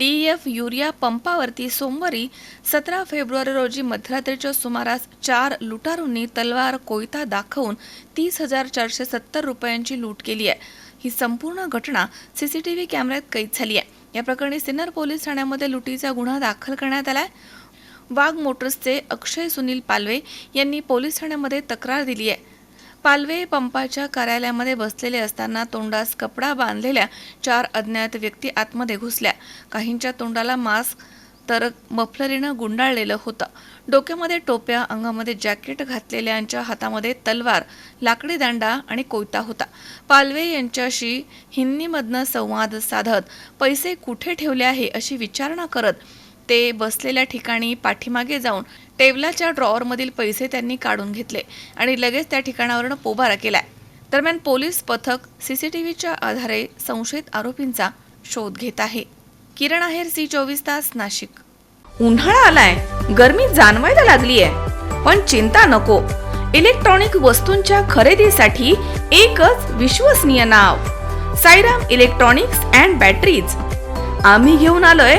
DEF urea पंपावरती सोमवारी सतरा February रोजी मध्यरात्रीच्या सुमारास चार लुटारूंनी तलवार कोयता दाखवून तीस हजार चारशे सत्तर रुपयांची लूट केली आहे. ही संपूर्ण घटना सीसीटीव्ही कॅमेऱ्यात कैद झाली आहे. या प्रकरणी सिन्नर पोलीस ठाण्यामध्ये लुटीचा गुन्हा दाखल करण्यात आलाय. वाघ मोटर्सचे अक्षय सुनील पालवे यांनी पोलीस ठाण्यामध्ये तक्रार दिली आहे. पालवे पंपाच्या कार्यालयामध्ये बसलेले असताना तोंडास कपडा बांधलेल्या चार अज्ञात व्यक्ती आतमध्ये घुसल्या. काहींच्या तोंडाला मास्क तर मफलरीनं गुंडाळलेलं होतं. डोक्यामध्ये टोप्या अंगामध्ये जॅकेट घातलेल्यांच्या हातामध्ये तलवार लाकडी दांडा आणि कोयता होता. पालवे यांच्याशी हिंदीमधनं संवाद साधत पैसे कुठे ठेवले आहे अशी विचारणा करत ते बसलेल्या ठिकाणी पाठीमागे जाऊन टेबलाच्या ड्रॉवरमधील पैसे त्यांनी काढून घेतले आणि लगेच त्या ठिकाणावरून पोबारा केलाय. दरम्यान पोलीस पथक सीसीटीव्हीच्या आधारे संशयित आरोपींचा शोध घेत आहे. किरण आहेर सी चोवीस तास नाशिक. उन्हाळा आलाय. गर्मी जाणवायला लागलीय. पण चिंता नको. इलेक्ट्रॉनिक वस्तूंच्या खरेदीसाठी एकच विश्वसनीय नाव. Sairam electronics and batteries. आम्ही घेऊन आलोय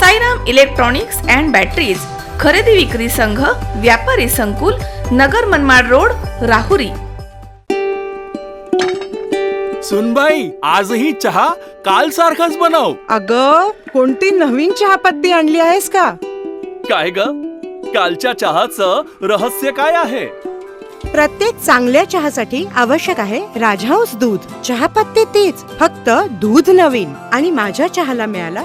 Sairam electronics and batteries खरेदी विक्री संघ व्यापारी संकुल नगर मनमाड रोड राहुरी. सुनबाई आजही चहा काल सारखाच बनव. अग कोणती नवीन चहापत्ती आणली आहेस का? काय ग? कालच्या चहाचं रहस्य काय आहे? प्रत्येक चांगल्या चहासाठी आवश्यक आहे राजहंस दूध. चहापत्ती तीच फक्त दूध नवीन. आणि माझ्या चहाला मिळाला